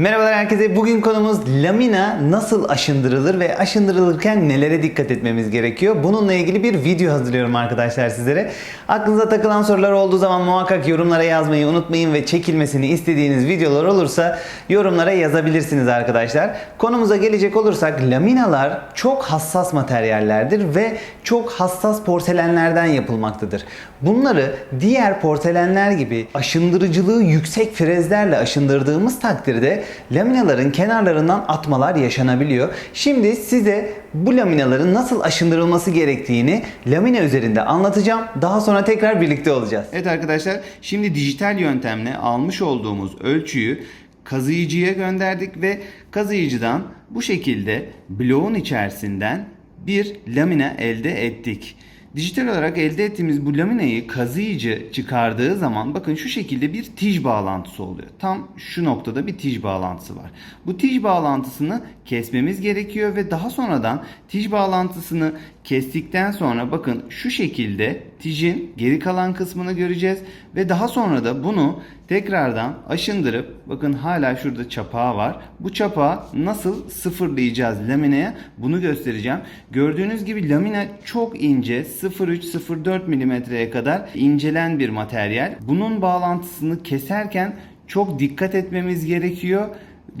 Merhabalar herkese. Bugün konumuz lamina nasıl aşındırılır ve aşındırılırken nelere dikkat etmemiz gerekiyor? Bununla ilgili bir video hazırlıyorum arkadaşlar sizlere. Aklınıza takılan sorular olduğu zaman muhakkak yorumlara yazmayı unutmayın ve çekilmesini istediğiniz videolar olursa yorumlara yazabilirsiniz arkadaşlar. Konumuza gelecek olursak laminalar çok hassas materyallerdir ve çok hassas porselenlerden yapılmaktadır. Bunları diğer porselenler gibi aşındırıcılığı yüksek frezlerle aşındırdığımız takdirde laminaların kenarlarından atmalar yaşanabiliyor. Şimdi size bu laminaların nasıl aşındırılması gerektiğini lamina üzerinde anlatacağım. Daha sonra tekrar birlikte olacağız. Evet arkadaşlar şimdi dijital yöntemle almış olduğumuz ölçüyü kazıyıcıya gönderdik ve kazıyıcıdan bu şekilde bloğun içerisinden bir lamina elde ettik. Dijital olarak elde ettiğimiz bu laminayı kazıyıcı çıkardığı zaman bakın şu şekilde bir tij bağlantısı oluyor. Tam şu noktada bir tij bağlantısı var. Bu tij bağlantısını kesmemiz gerekiyor ve daha sonradan tij bağlantısını kestikten sonra bakın şu şekilde tijin geri kalan kısmını göreceğiz ve daha sonra da bunu tekrardan aşındırıp bakın hala şurada çapağı var. Bu çapağı nasıl sıfırlayacağız lamineye bunu göstereceğim. Gördüğünüz gibi lamina çok ince 0.3-0.4 milimetreye kadar incelen bir materyal. Bunun bağlantısını keserken çok dikkat etmemiz gerekiyor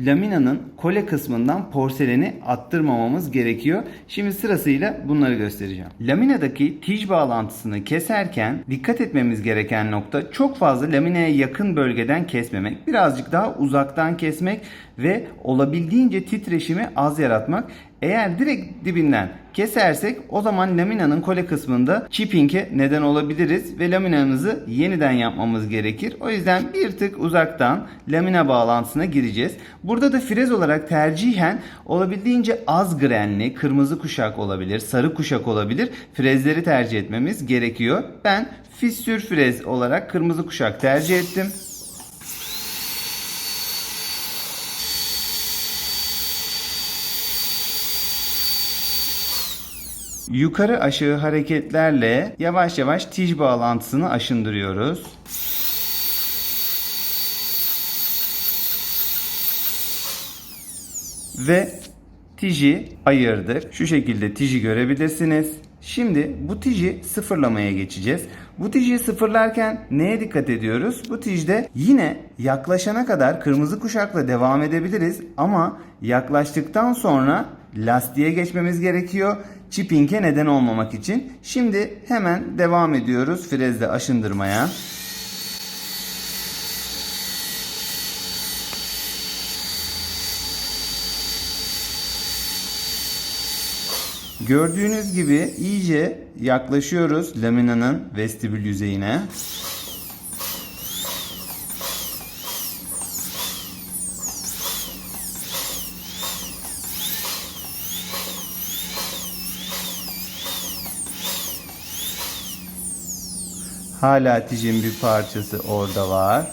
laminanın kole kısmından porseleni attırmamamız gerekiyor. Şimdi sırasıyla bunları göstereceğim. Laminadaki tij bağlantısını keserken dikkat etmemiz gereken nokta çok fazla lamineye yakın bölgeden kesmemek. Birazcık daha uzaktan kesmek ve olabildiğince titreşimi az yaratmak. Eğer direkt dibinden kesersek o zaman laminanın kole kısmında chipping'e neden olabiliriz ve laminamızı yeniden yapmamız gerekir. O yüzden bir tık uzaktan lamina bağlantısına gireceğiz. Burada da frez olarak tercihen olabildiğince az grenli, kırmızı kuşak olabilir, sarı kuşak olabilir. Frezleri tercih etmemiz gerekiyor. Ben fissür frez olarak kırmızı kuşak tercih ettim. Yukarı aşağı hareketlerle yavaş yavaş tij bağlantısını aşındırıyoruz. Ve tiji ayırdık. Şu şekilde tiji görebilirsiniz. Şimdi bu tiji sıfırlamaya geçeceğiz. Bu tiji sıfırlarken neye dikkat ediyoruz? Bu tijde yine yaklaşana kadar kırmızı kuşakla devam edebiliriz ama yaklaştıktan sonra lastiğe geçmemiz gerekiyor. Chipping'e neden olmamak için. Şimdi hemen devam ediyoruz frezle aşındırmaya. Gördüğünüz gibi iyice yaklaşıyoruz laminanın vestibül yüzeyine. Hala tijin bir parçası orada var.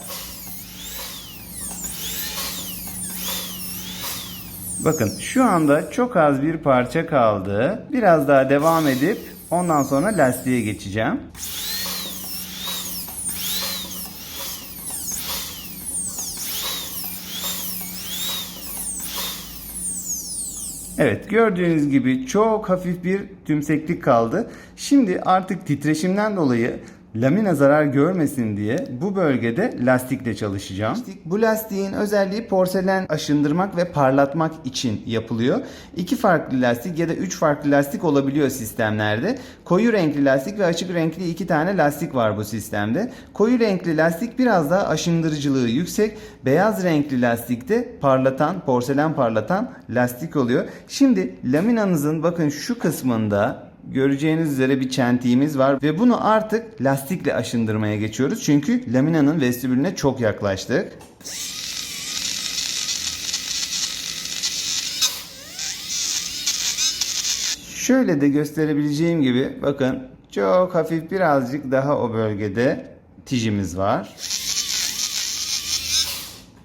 Bakın şu anda çok az bir parça kaldı. Biraz daha devam edip ondan sonra lastiğe geçeceğim. Evet gördüğünüz gibi çok hafif bir tümseklik kaldı. Şimdi artık titreşimden dolayı lamina zarar görmesin diye bu bölgede lastikle çalışacağım. Bu lastiğin özelliği porselen aşındırmak ve parlatmak için yapılıyor. İki farklı lastik ya da üç farklı lastik olabiliyor sistemlerde. Koyu renkli lastik ve açık renkli iki tane lastik var bu sistemde. Koyu renkli lastik biraz daha aşındırıcılığı yüksek. Beyaz renkli lastik de parlatan, porselen parlatan lastik oluyor. Şimdi laminanızın bakın şu kısmında göreceğiniz üzere bir çentiğimiz var ve bunu artık lastikle aşındırmaya geçiyoruz. Çünkü laminanın vestibülüne çok yaklaştık. Şöyle de gösterebileceğim gibi bakın çok hafif birazcık daha o bölgede tijimiz var.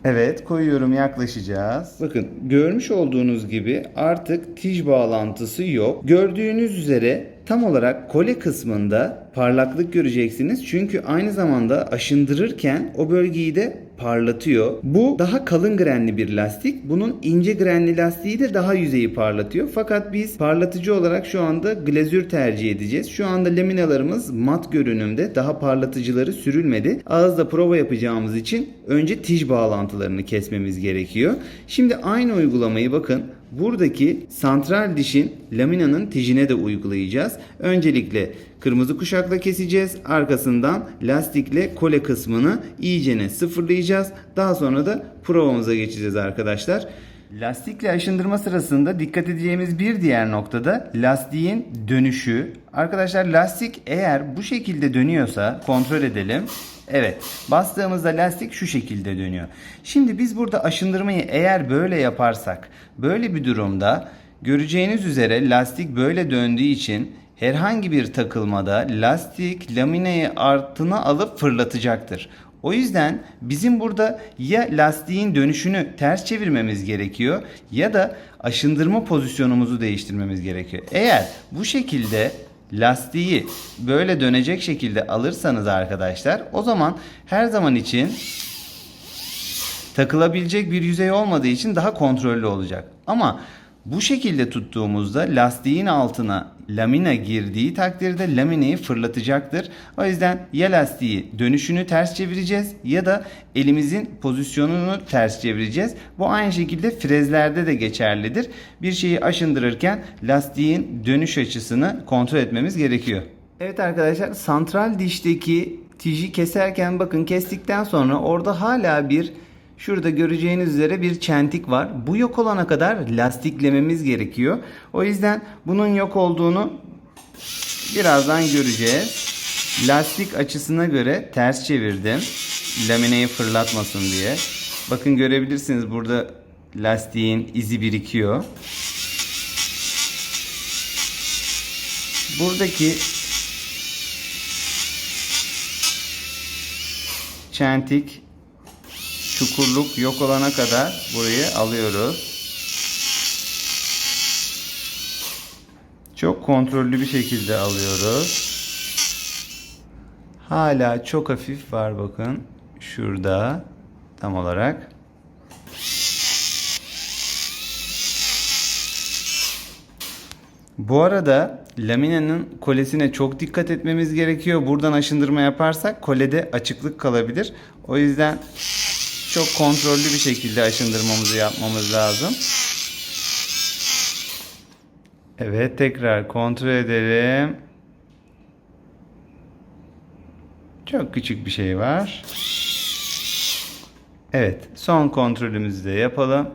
Evet koyuyorum yaklaşacağız. Bakın görmüş olduğunuz gibi artık tij bağlantısı yok. Gördüğünüz üzere tam olarak kole kısmında parlaklık göreceksiniz. Çünkü aynı zamanda aşındırırken o bölgeyi de parlatıyor. Bu daha kalın grenli bir lastik. Bunun ince grenli lastiği de daha yüzeyi parlatıyor. Fakat biz parlatıcı olarak şu anda glazür tercih edeceğiz. Şu anda laminalarımız mat görünümde. Daha parlatıcıları sürülmedi. Ağızda prova yapacağımız için önce tij bağlantılarını kesmemiz gerekiyor. Şimdi aynı uygulamayı bakın buradaki santral dişin laminanın tijine de uygulayacağız. Öncelikle kırmızı kuşakla keseceğiz. Arkasından lastikle kole kısmını iyicene sıfırlayacağız. Daha sonra da provamıza geçeceğiz arkadaşlar. Lastikle aşındırma sırasında dikkat edeceğimiz bir diğer noktada lastiğin dönüşü. Arkadaşlar lastik eğer bu şekilde dönüyorsa kontrol edelim. Evet bastığımızda lastik şu şekilde dönüyor. Şimdi biz burada aşındırmayı eğer böyle yaparsak böyle bir durumda göreceğiniz üzere lastik böyle döndüğü için herhangi bir takılmada lastik lamineyi artına alıp fırlatacaktır. O yüzden bizim burada ya lastiğin dönüşünü ters çevirmemiz gerekiyor ya da aşındırma pozisyonumuzu değiştirmemiz gerekiyor. Eğer bu şekilde lastiği böyle dönecek şekilde alırsanız arkadaşlar o zaman her zaman için takılabilecek bir yüzey olmadığı için daha kontrollü olacak. Ama bu şekilde tuttuğumuzda lastiğin altına lamina girdiği takdirde lamineyi fırlatacaktır. O yüzden ya lastiği dönüşünü ters çevireceğiz ya da elimizin pozisyonunu ters çevireceğiz. Bu aynı şekilde frezlerde de geçerlidir. Bir şeyi aşındırırken lastiğin dönüş açısını kontrol etmemiz gerekiyor. Evet arkadaşlar santral dişteki tiji keserken bakın kestikten sonra orada hala bir Şurada göreceğiniz üzere bir çentik var. Bu yok olana kadar lastiklememiz gerekiyor. O yüzden bunun yok olduğunu birazdan göreceğiz. Lastik açısına göre ters çevirdim. Lamineyi fırlatmasın diye. Bakın görebilirsiniz burada lastiğin izi birikiyor. Buradaki çentik çukurluk yok olana kadar burayı alıyoruz. Çok kontrollü bir şekilde alıyoruz. Hala çok hafif var bakın. Şurada tam olarak. Bu arada laminanın kolesine çok dikkat etmemiz gerekiyor. Buradan aşındırma yaparsak kolede açıklık kalabilir. O yüzden çok kontrollü bir şekilde aşındırmamızı yapmamız lazım. Evet tekrar kontrol edelim. Çok küçük bir şey var. Evet son kontrolümüzü de yapalım.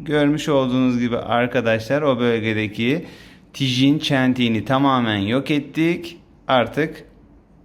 Görmüş olduğunuz gibi arkadaşlar o bölgedeki tijin çentiğini tamamen yok ettik. Artık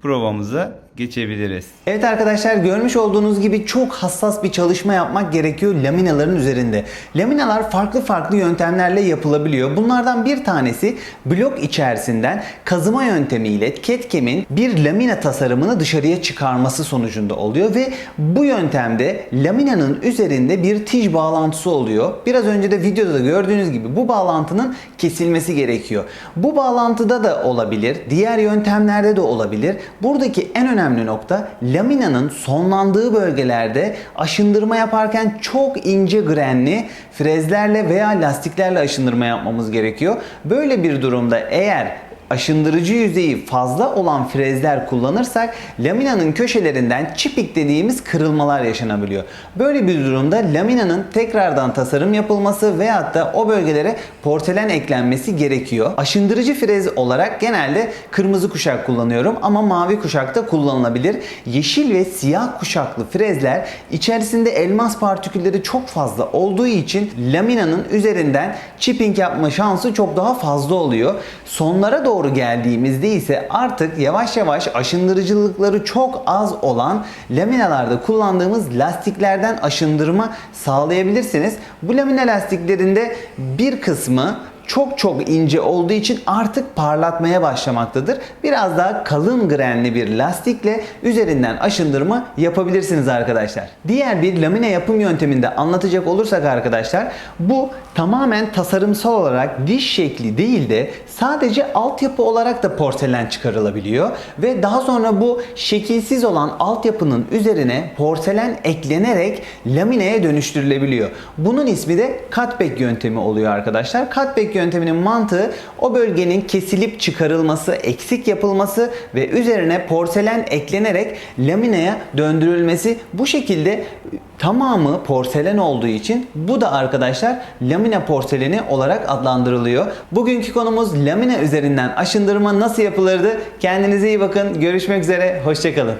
provamıza geçebiliriz. Evet arkadaşlar görmüş olduğunuz gibi çok hassas bir çalışma yapmak gerekiyor laminaların üzerinde. Laminalar farklı farklı yöntemlerle yapılabiliyor. Bunlardan bir tanesi blok içerisinden kazıma yöntemiyle Ketkem'in bir lamina tasarımını dışarıya çıkarması sonucunda oluyor ve bu yöntemde laminanın üzerinde bir tij bağlantısı oluyor. Biraz önce de videoda da gördüğünüz gibi bu bağlantının kesilmesi gerekiyor. Bu bağlantıda da olabilir, diğer yöntemlerde de olabilir. Buradaki en önemli nokta laminanın sonlandığı bölgelerde aşındırma yaparken çok ince grenli frezlerle veya lastiklerle aşındırma yapmamız gerekiyor. Böyle bir durumda eğer aşındırıcı yüzeyi fazla olan frezler kullanırsak laminanın köşelerinden çipik dediğimiz kırılmalar yaşanabiliyor. Böyle bir durumda laminanın tekrardan tasarım yapılması veyahut da o bölgelere porselen eklenmesi gerekiyor. Aşındırıcı frez olarak genelde kırmızı kuşak kullanıyorum ama mavi kuşak da kullanılabilir. Yeşil ve siyah kuşaklı frezler içerisinde elmas partikülleri çok fazla olduğu için laminanın üzerinden chipping yapma şansı çok daha fazla oluyor. Sonlara doğru geldiğimizde ise artık yavaş yavaş aşındırıcılıkları çok az olan laminalarda kullandığımız lastiklerden aşındırma sağlayabilirsiniz. Bu lamina lastiklerinde bir kısmı çok çok ince olduğu için artık parlatmaya başlamaktadır. Biraz daha kalın grenli bir lastikle üzerinden aşındırma yapabilirsiniz arkadaşlar. Diğer bir lamine yapım yönteminde anlatacak olursak arkadaşlar bu tamamen tasarımsal olarak diş şekli değil de sadece altyapı olarak da porselen çıkarılabiliyor ve daha sonra bu şekilsiz olan altyapının üzerine porselen eklenerek lamineye dönüştürülebiliyor. Bunun ismi de cutback yöntemi oluyor arkadaşlar. Cutback yönteminin mantığı o bölgenin kesilip çıkarılması, eksik yapılması ve üzerine porselen eklenerek lamineye döndürülmesi. Bu şekilde tamamı porselen olduğu için bu da arkadaşlar lamine porseleni olarak adlandırılıyor. Bugünkü konumuz lamine üzerinden aşındırma nasıl yapılırdı? Kendinize iyi bakın. Görüşmek üzere. Hoşçakalın.